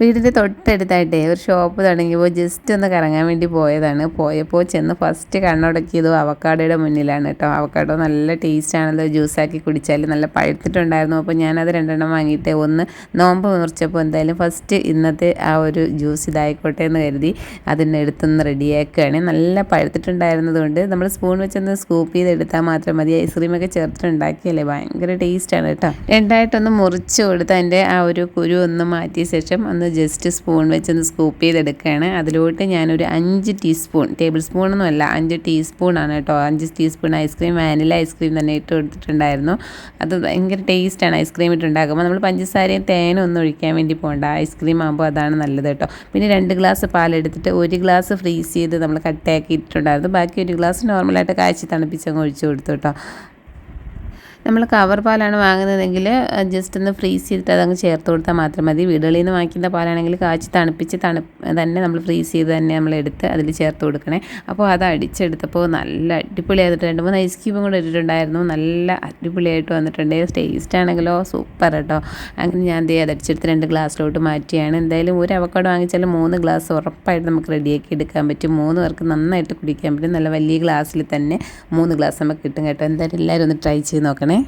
വീടിന്റെ തൊട്ടടുത്തായിട്ടേ ഒരു ഷോപ്പ് തുടങ്ങിയപ്പോൾ ജസ്റ്റ് ഒന്ന് കറങ്ങാൻ വേണ്ടി പോയതാണ്. പോയപ്പോൾ ചെന്ന് ഫസ്റ്റ് കണ്ണുടക്കിയത് അവക്കാടോയുടെ മുന്നിലാണ് കേട്ടോ. അവക്കാടോ നല്ല ടേസ്റ്റ് ആണല്ലോ. ജ്യൂസാക്കി കുടിച്ചാൽ നല്ല പഴുത്തിട്ടുണ്ടായിരുന്നു. അപ്പോൾ ഞാനത് രണ്ടെണ്ണം വാങ്ങിയിട്ട് ഒന്ന് നോമ്പ് മുറിച്ചപ്പോൾ എന്തായാലും ഫസ്റ്റ് ഇന്നത്തെ ആ ഒരു ജ്യൂസ് ഇതായിക്കോട്ടെ എന്ന് കരുതി അതിന്റെ അടുത്തൊന്ന് റെഡിയാക്കുകയാണ്. നല്ല പഴുത്തിട്ടുണ്ടായിരുന്നത് കൊണ്ട് നമ്മൾ സ്പൂൺ വെച്ചൊന്ന് സ്കൂപ്പ് ചെയ്തെടുത്താൽ മാത്രം മതി. ഐസ്ക്രീമൊക്കെ ചേർത്തിട്ടുണ്ടാക്കിയല്ലേ ഭയങ്കര ടേസ്റ്റാണ് കേട്ടോ. രണ്ടായിട്ടൊന്ന് മുറിച്ച് കൊടുത്ത് അതിന്റെ ആ ഒരു കുരു ഒന്ന് മാറ്റിയ ശേഷം ഒന്ന് ജസ്റ്റ് സ്പൂൺ വെച്ചൊന്ന് സ്കൂപ്പ് ചെയ്തെടുക്കുകയാണ്. അതിലോട്ട് ഞാനൊരു അഞ്ച് ടീസ്പൂൺ ടേബിൾ സ്പൂണൊന്നുമല്ല അഞ്ച് ടീസ്പൂണാണ് കേട്ടോ. അഞ്ച് ടീസ്പൂൺ ഐസ്ക്രീം വാനില ഐസ്ക്രീം തന്നെ ഇട്ട് കൊടുത്തിട്ടുണ്ടായിരുന്നു. അത് ഭയങ്കര ടേസ്റ്റാണ് ഐസ്ക്രീം ഇട്ടുണ്ടാക്കുമ്പോൾ. നമ്മൾ പഞ്ചസാരയും തേനും ഒന്നും ഒഴിക്കാൻ വേണ്ടി പോകണ്ട. ഐസ്ക്രീം ആകുമ്പോൾ അതാണ് നല്ലത് കേട്ടോ. പിന്നെ രണ്ട് ഗ്ലാസ് പാലെടുത്തിട്ട് ഒരു ഗ്ലാസ് ഫ്രീസ് ചെയ്ത് നമ്മൾ കട്ടയാക്കി ഇട്ടിട്ടുണ്ടായിരുന്നു. ബാക്കി ഒരു ഗ്ലാസ് നോർമലായിട്ട് കാച്ചി തണുപ്പിച്ചങ്ങ് ഒഴിച്ചു കൊടുത്തു കേട്ടോ. നമ്മൾ കവർ പാലാണ് വാങ്ങുന്നതെങ്കിൽ ജസ്റ്റ് ഒന്ന് ഫ്രീസ് ചെയ്തിട്ട് അതങ്ങ് ചേർത്ത് കൊടുത്താൽ മാത്രം മതി. വീടുകളിൽ നിന്ന് വാങ്ങിക്കുന്ന പാലാണെങ്കിൽ കാച്ചി തണുപ്പിച്ച് തണു തന്നെ നമ്മൾ ഫ്രീസ് ചെയ്ത് തന്നെ നമ്മൾ എടുത്ത് അതിൽ ചേർത്ത് കൊടുക്കണേ. അപ്പോൾ അത് അടിച്ചെടുത്തപ്പോൾ നല്ല അടിപൊളിയായിട്ട് രണ്ട് മൂന്ന് ഐസ് ക്യൂബും കൂടെ ഇട്ടിട്ടുണ്ടായിരുന്നു. നല്ല അടിപൊളിയായിട്ട് വന്നിട്ടുണ്ട്. ടേസ്റ്റ് ആണെങ്കിലോ സൂപ്പർ കേട്ടോ അങ്ങനെ ഞാൻ ദേ അതടിച്ചെടുത്ത് രണ്ട് ഗ്ലാസ്സിലോട്ട് മാറ്റിയാണ്. എന്തായാലും ഒരു അവക്കാട് വാങ്ങിച്ചാൽ മൂന്ന് ഗ്ലാസ് ഉറപ്പായിട്ട് നമുക്ക് റെഡിയാക്കി എടുക്കാൻ പറ്റും. മൂന്ന് പേർക്ക് നന്നായിട്ട് കുടിക്കാൻ പറ്റും. നല്ല വലിയ ഗ്ലാസ്സിൽ തന്നെ മൂന്ന് ഗ്ലാസ് നമുക്ക് കിട്ടും കേട്ടോ. എന്തായാലും എല്ലാവരും ഒന്ന് ട്രൈ ചെയ്ത് നോക്കണേ. né?